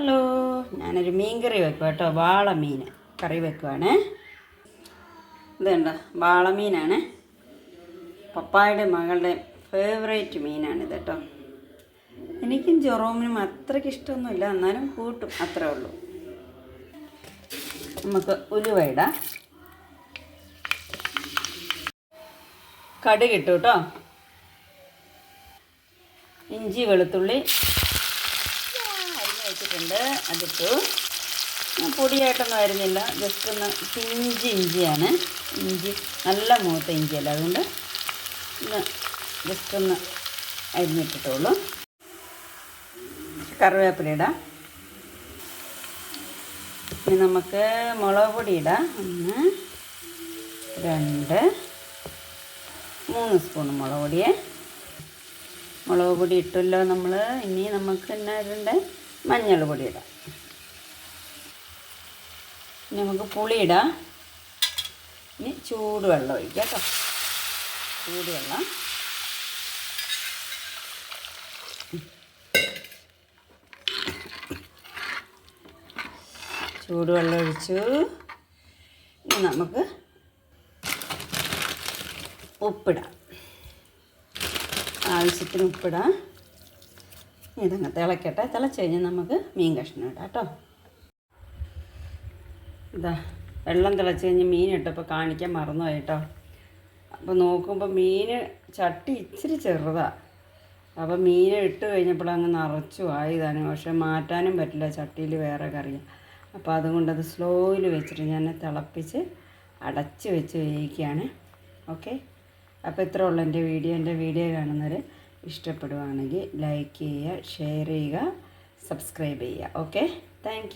Hello. ഞാനൊരു മീൻ കറി വെക്കുക കേട്ടോ. വാളമീൻ കറി വെക്കുവാണേ. ഇതുണ്ടോ? വാളമീനാണ്. പപ്പായുടെ മകളുടെ ഫേവറേറ്റ് ഇത് കേട്ടോ. എനിക്കും ജെറോമിനും അത്രയ്ക്ക് ഇഷ്ടമൊന്നുമില്ല. എന്നാലും കൂട്ടും. അത്രേ ഉള്ളൂ. നമുക്ക് ഉലുവ ഇടാം. കടുകിട്ടു കേട്ടോ. ഇഞ്ചി വെളുത്തുള്ളി വെച്ചിട്ടുണ്ട് അതിട്ടു. പൊടിയായിട്ടൊന്നും ആയിരുന്നില്ല. ജസ്റ്റ് ഒന്ന് പിഞ്ചി ഇഞ്ചിയാണ്. ഇഞ്ചി നല്ല മൂത്ത ഇഞ്ചിയല്ല. അതുകൊണ്ട് ഒന്ന് ജസ്റ്റ് ഒന്ന് അരിഞ്ഞിട്ടിട്ടുള്ളൂ. കറിവേപ്പില ഇടാം ഇനി നമുക്ക് മുളക് പൊടി ഇടാം. ഒന്ന് രണ്ട് മൂന്ന് സ്പൂൺ മുളക് പൊടിയേ. മുളക് പൊടി ഇട്ടല്ലോ നമ്മൾ ഇനി നമുക്ക് എന്നാ ഇടണ്ടേ? മഞ്ഞൾ പൊടി ഇടാം. നമുക്ക് പുളിയിടാം. ഇനി ചൂടുവെള്ളം ഒഴിക്കാം കേട്ടോ. ചൂടുവെള്ളം. ചൂടുവെള്ളം ഒഴിച്ചു. ഇനി നമുക്ക് ഉപ്പിടാം. ആവശ്യത്തിന് ഉപ്പിടാം. ഇതങ്ങ് തിളക്കട്ടെ. തിളച്ച് കഴിഞ്ഞാൽ നമുക്ക് മീൻ കഷ്ണം ഇടാം കേട്ടോ. ഇതാ വെള്ളം തിളച്ച് കഴിഞ്ഞ് മീൻ ഇട്ടപ്പോൾ കാണിക്കാൻ മറന്നുപോയി കേട്ടോ. അപ്പോൾ നോക്കുമ്പോൾ മീൻ ചട്ടി ഇച്ചിരി ചെറുതാണ് അപ്പോൾ മീൻ ഇട്ട് കഴിഞ്ഞപ്പോൾ അങ്ങ് നിറച്ചു ആയതാണ് പക്ഷെ മാറ്റാനും പറ്റില്ല ചട്ടിയിൽ വേറെ കറിയാണ് അപ്പോൾ അതുകൊണ്ട് അത് സ്ലോയിൽ വെച്ചിട്ട് ഞാൻ തിളപ്പിച്ച് അടച്ച് വെച്ച് വേവിക്കുകയാണ്. ഓക്കെ അപ്പോൾ ഇത്ര എന്റെ വീഡിയോ. എന്റെ വീഡിയോ കാണുന്നവർ ഇഷ്ടപ്പെടുവാണെങ്കിൽ ലൈക്ക് ചെയ്യുക ഷെയർ ചെയ്യുക സബ്സ്ക്രൈബ് ചെയ്യുക. Okay thank